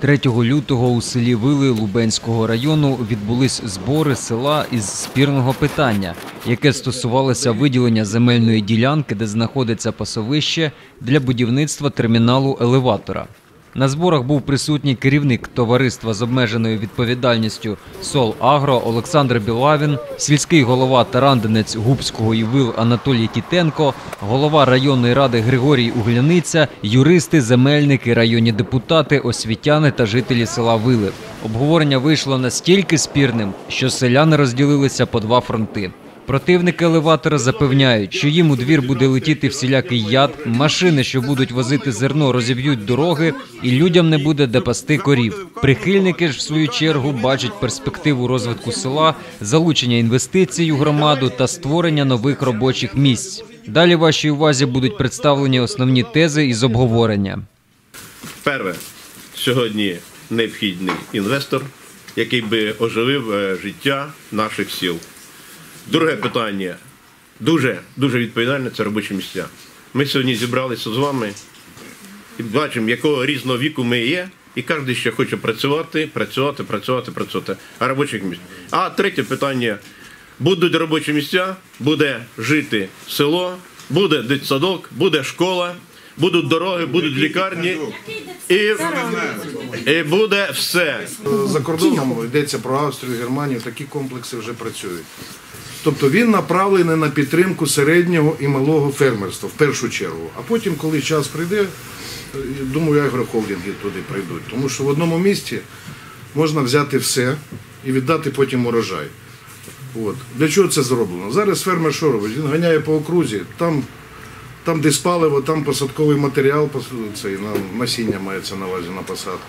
3 лютого у селі Вили Лубенського району відбулись збори села із спірного питання, яке стосувалося виділення земельної ділянки, де знаходиться пасовище для будівництва терміналу елеватора. На зборах був присутній керівник товариства з обмеженою відповідальністю Сол Агро Олександр Білавін, сільський голова Тарандинець Губського і Вил Анатолій Тітенко, голова районної ради Григорій Угляниця, юристи, земельники, районні депутати, освітяни та жителі села Вили. Обговорення вийшло настільки спірним, що селяни розділилися по два фронти. Противники елеватора запевняють, що їм у двір буде летіти всілякий яд, машини, що будуть возити зерно, розіб'ють дороги, і людям не буде де пасти корів. Прихильники ж, в свою чергу, бачать перспективу розвитку села, залучення інвестицій у громаду та створення нових робочих місць. Далі вашій увазі будуть представлені основні тези із обговорення. Перше, сьогодні необхідний інвестор, який би оживив е, життя наших сіл. Друге питання дуже дуже відповідальне це робочі місця. Ми сьогодні зібралися з вами і бачимо, якого різного віку ми є, і кожен ще хоче працювати, працювати, працювати, працювати. А робочих місць. А третє питання: будуть робочі місця, буде жити село, буде дитсадок, буде школа, будуть дороги, будуть лікарні. І, і буде все. За кордоном йдеться про Австрію, Германію, такі комплекси вже працюють. Тобто він направлений на підтримку середнього і малого фермерства в першу чергу. А потім, коли час прийде, е, думаю, агрохолдинги туди прийдуть. Тому що в одному місті можна взяти все і віддати потім урожай. От. Для чого це зроблено? Зараз фермер що робить? Він ганяє по окрузі, там, там десь паливо, там посадковий матеріал, цей, насіння мається на увазі на посадку.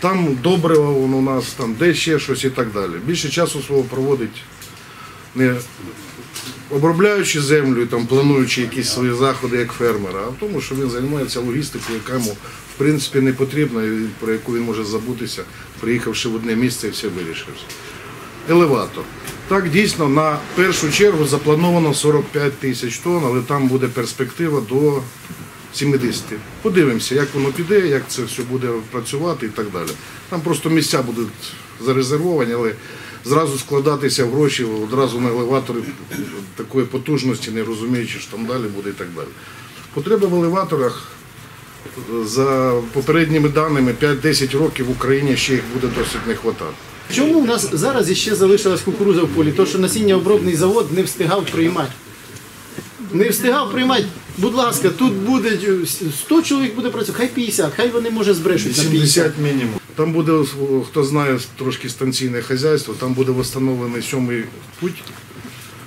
Там добриво у нас, там де ще щось і так далі. Більше часу свого проводить не обробляючи землю, там, плануючи якісь свої заходи як фермера, а в тому, що він займається логістикою, яка йому в принципі не потрібна, про яку він може забутися, приїхавши в одне місце і все вирішився. Елеватор. Так, дійсно, на першу чергу заплановано 45 тисяч тонн, але там буде перспектива до 70. Подивимося, як воно піде, як це все буде працювати і так далі. Там просто місця будуть зарезервовані, але зразу складатися в гроші одразу на елеватори такої потужності, не розуміючи, що там далі буде і так далі. Потреба в елеваторах за попередніми даними 5-10 років в Україні ще їх буде досить не вистачати. Чому у нас зараз іще залишилась кукуруза в полі? То, що насіння обробний завод не встигав приймати. Не встигав приймати. Будь ласка, тут буде 100 чоловік буде працювати, хай 50, хай вони може збрешуть на 50. 70 мінімум. Там буде, хто знає трошки станційне хазяйство, там буде встановлений сьомий путь,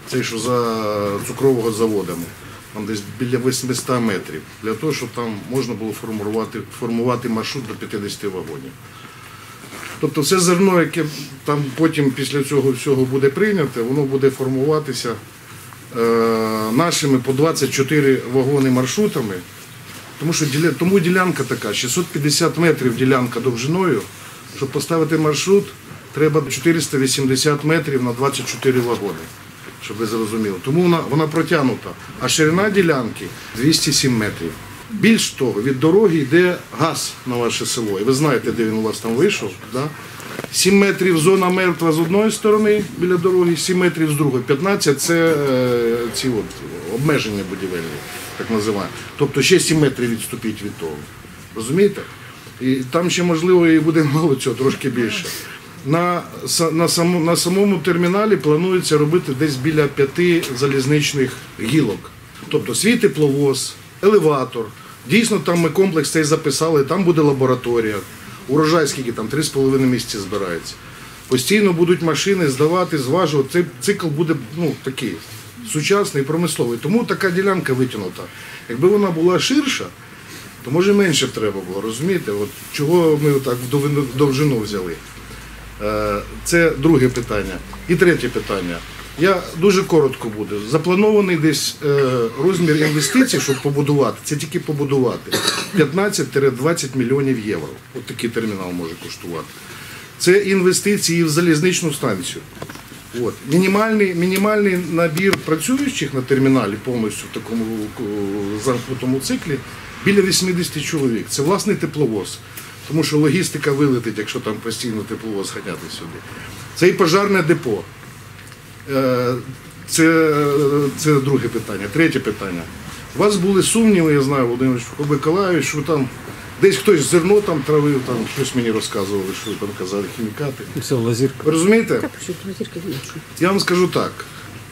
цей що за цукрового заводами. Там десь біля 800 метрів, для того, щоб там можна було формувати, формувати маршрут до 50 вагонів. Тобто все зерно, яке там потім після цього всього буде прийняте, воно буде формуватися е, нашими по 24 вагони маршрутами. Тому що тому ділянка така, 650 метрів ділянка довжиною. Щоб поставити маршрут, треба 480 метрів на 24 вагони, щоб ви зрозуміли. Тому вона, вона протягнута. А ширина ділянки 207 метрів. Більш того, від дороги йде газ на ваше село. І ви знаєте, де він у вас там вийшов. Да? 7 метрів зона мертва з одної сторони біля дороги, 7 метрів з другої. 15 це е, ці от, обмеження будівельні, так називаємо. Тобто ще 7 метрів відступіть від того. Розумієте? І там ще можливо і буде мало цього, трошки більше. На, на, самому, на самому терміналі планується робити десь біля п'яти залізничних гілок. Тобто свій тепловоз, елеватор. Дійсно, там ми комплекс цей записали, там буде лабораторія. Урожай скільки там, 3,5 місяці збирається. Постійно будуть машини здавати, зважувати. Цей цикл буде ну, такий сучасний, промисловий. Тому така ділянка витягнута. Якби вона була ширша, то може менше б треба було, розумієте? От чого ми так в довжину взяли? Е, Це друге питання. І третє питання. Я дуже коротко буду. Запланований десь е, розмір інвестицій, щоб побудувати, це тільки побудувати 15-20 мільйонів євро. От такий термінал може коштувати. Це інвестиції в залізничну станцію. От. Мінімальний, мінімальний набір працюючих на терміналі повністю в такому е, замкнутому циклі біля 80 чоловік. Це власний тепловоз, тому що логістика вилетить, якщо там постійно тепловоз ганяти сюди. Це і пожарне депо. Е, Це, це друге питання. Третє питання. У вас були сумніви, я знаю, Володимир Миколаївич, що там десь хтось зерно там травив, там щось мені розказували, що там казали, хімікати. Все, лазірка. Ви розумієте? Я вам скажу так: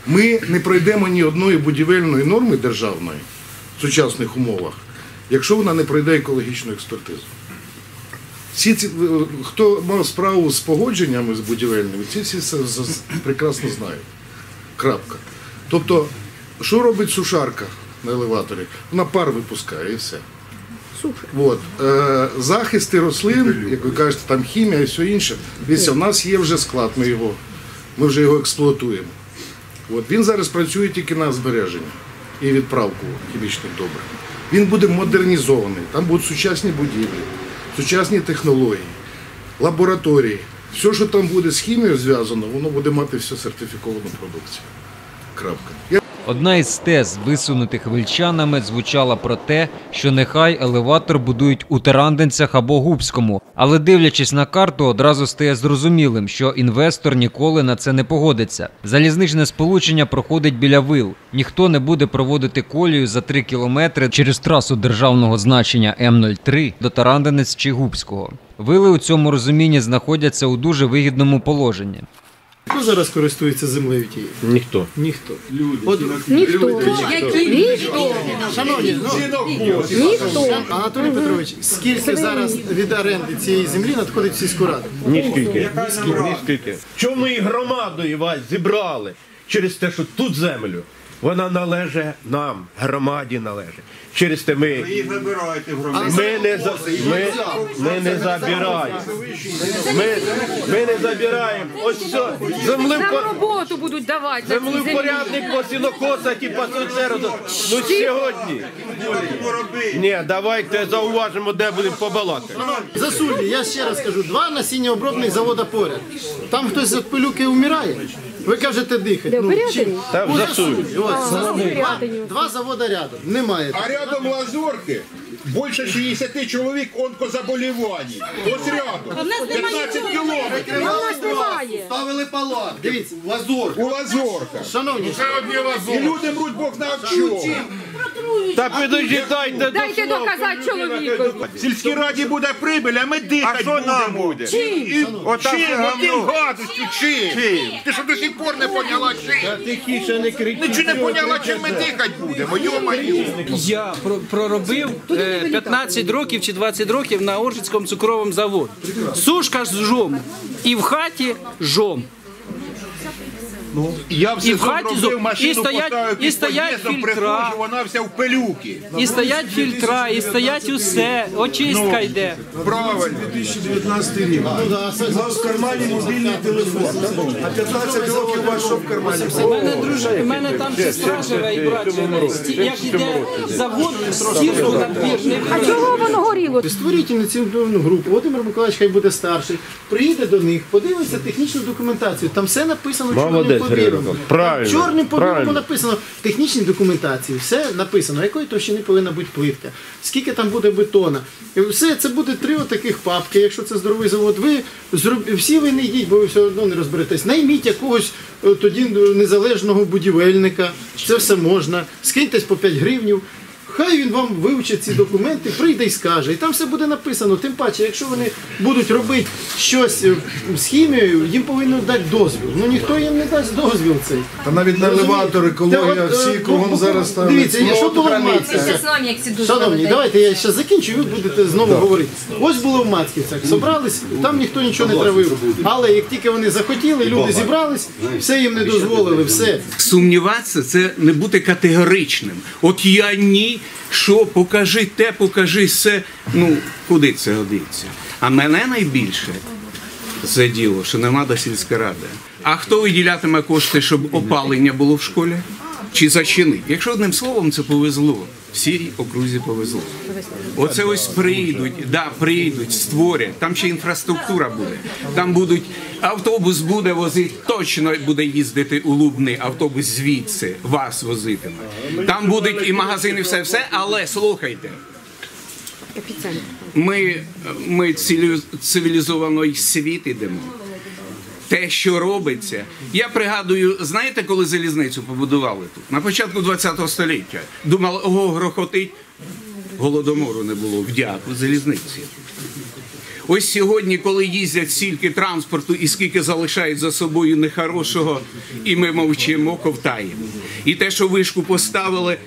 ми не пройдемо ні одної будівельної норми державної в сучасних умовах, якщо вона не пройде екологічну експертизу. Всі ці, е, хто мав справу з погодженнями з будівельними, ці всі це прекрасно знають. Крапка. Тобто, що робить сушарка на елеваторі? Вона пар випускає і все. От. Е, захисти рослин, як ви кажете, там хімія і все інше. Дивіться, в нас є вже склад, ми його, ми вже його експлуатуємо. От. Він зараз працює тільки на збереження і відправку хімічних добрив. Він буде модернізований, там будуть сучасні будівлі, сучасні технології, лабораторії. Все, що там буде з хімією зв'язано, воно буде мати всю сертифіковану продукцію. Крапка. Одна із тез, висунутих вельчанами, звучала про те, що нехай елеватор будують у Тарандинцях або Губському. Але дивлячись на карту, одразу стає зрозумілим, що інвестор ніколи на це не погодиться. Залізничне сполучення проходить біля вил. Ніхто не буде проводити колію за 3 кілометри через трасу державного значення М03 до Тарандинець чи Губського. Вили у цьому розумінні знаходяться у дуже вигідному положенні. Хто зараз користується землею тією? Ніхто. Ніхто. От, Ніхто. Ніхто. шановні, ну, Ніхто. Анатолій Петрович, скільки зараз від оренди цієї землі надходить в сільську раду? Ніскільки. Ніскільки. Чому ми і громадою вас зібрали через те, що тут землю, вона належить нам, громаді належить. Через те ми, їх вибираєте в громаді. ми, не, за, ми, ми не забираємо. Ми, ми не забираємо. Ось все. Земли, Нам по- роботу будуть давати цій земли землі. порядник по сінокосах і по соцеру. Ну сьогодні. Ні, давайте зауважимо, де будемо побалакати. Засульні, я ще раз кажу, два насіннєобробних завода поряд. Там хтось від пилюки вмирає. Ви кажете дихати. Ну, чи... Та в. Засулі. Ось, два, два завода рядом. Немає. А рядом лазорки більше 60 чоловік онкозаболівані. Ось рядом. 15 кілометрів. У нас немає. Ставили палат. Дивіться, лазор. У лазорка. Шановні, І люди мруть Бог на чому. Та підожди, дайте Дайте доказати чоловіку. В сільській раді буде прибиль, а ми дихати будемо. Чим? Чим? Отим гадостю, чим? Ти що до сих пор не поняла чим? Тихіше не кричіть. Нічого не поняла, чим ми дихати будемо, йо-моє. Я про- проробив е, 15 років чи 20 років на Оржицькому цукровому заводі. Сушка з жом. І в хаті жом. Я все І в хаті зробив, зо- машину і стоять- поставив і під стоять під'їздом, фільтра. приходжу, вона вся в пилюки. І стоять фільтра, і стоять усе. Очистка йде. Правильно. 2019 рік. Мав в кармані мобільний телефон. А 15 років вашого в кармані. У мене дружина, у мене там сестра живе і брат живе. Сті- Як іде завод, стірку на двір. не А чого воно горіло? Створіть ініціативну групу. Володимир Миколаївич хай буде старший. Приїде до них, подивиться технічну документацію. Там все написано чорним Молодець, по Григорій білому. Миколаївич. Правильно, Чорним по білому написано в технічній документації. Все написано, якої товщини повинна бути плитка, скільки там буде бетона. Все це буде три отаких папки. Якщо це здоровий завод, ви зроб- всі ви не йдіть, бо ви все одно не розберетесь. Найміть якогось е, тоді незалежного будівельника. Це все можна. Скиньтесь по 5 гривнів. Хай він вам вивчить ці документи, прийде і скаже. І там все буде написано. Тим паче, якщо вони будуть робити щось е, з хімією, їм повинні дати дозвіл. Ну ніхто їм не дасть дозвіл цей. Та навіть на елеватор, екологія, Та от, всі е, кругом ну, зараз ставлять. Дивіться, якщо було в ці дуже Шановні, давайте я ще закінчу, і ви будете знову говорити. Ось було в Мацьківцях, собрались, там ніхто нічого не травив. Але як тільки вони захотіли, люди зібрались, все їм не дозволили, все. сумніватися це не бути категоричним. От я ні, що покажи те, покажи все. Ну куди це годиться? А мене найбільше це діло, що нема до сільська ради. А хто виділятиме кошти, щоб опалення було в школі? Чи зачинить? Якщо одним словом це повезло, всій окрузі повезло. Оце ось прийдуть, да, прийдуть, створять. Там ще інфраструктура буде. Там будуть автобус буде возити, точно буде їздити у Лубни, автобус звідси вас возитиме. Там будуть і магазини, все, все, але слухайте. Ми, ми цивілізований світ ідемо. Те, що робиться. Я пригадую, знаєте, коли залізницю побудували тут? На початку ХХ століття. Думали, ого, грохотить. Голодомору не було вдяку залізниці. Ось сьогодні, коли їздять стільки транспорту і скільки залишають за собою нехорошого, і ми мовчимо, ковтаємо. І те, що вишку поставили,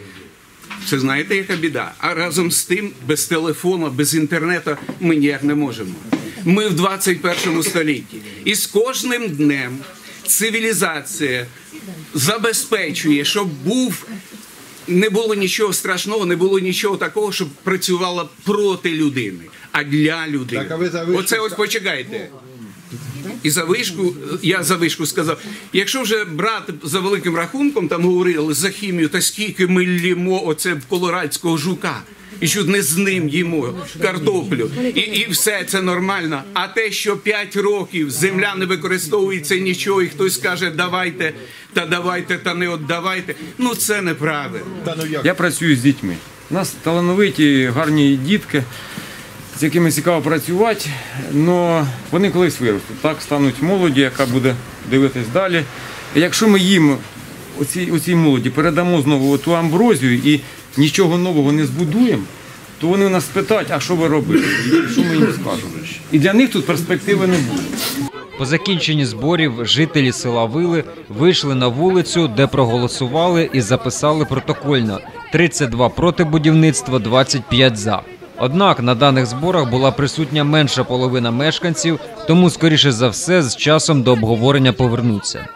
це знаєте, яка біда. А разом з тим, без телефону, без інтернету ми ніяк не можемо. Ми в 21 столітті. І з кожним днем цивілізація забезпечує, щоб був. Не було нічого страшного, не було нічого такого, щоб працювала проти людини, а для людини. Так, а ви за вишку Оце ось почекайте. І за вишку, я за вишку сказав, якщо вже брати за великим рахунком, там говорили за хімію, та скільки ми лімо оце в колорадського жука. І що не з ним їмо картоплю, і, і все це нормально. А те, що 5 років земля не використовується нічого, і хтось каже, давайте, та давайте, та не віддавайте. Ну це неправильно. Ну? Я працюю з дітьми. У нас талановиті, гарні дітки, з якими цікаво працювати, але вони колись виростуть. Так стануть молоді, яка буде дивитись далі. І якщо ми їм оцій, оцій молоді передамо знову ту амброзію і нічого нового не збудуємо, то вони нас питають, а що ви робите? І що ми їм скажемо? І для них тут перспективи не буде. По закінченні зборів жителі села Вили вийшли на вулицю, де проголосували і записали протокольно 32 проти будівництва, 25 за. Однак на даних зборах була присутня менша половина мешканців, тому скоріше за все з часом до обговорення повернуться.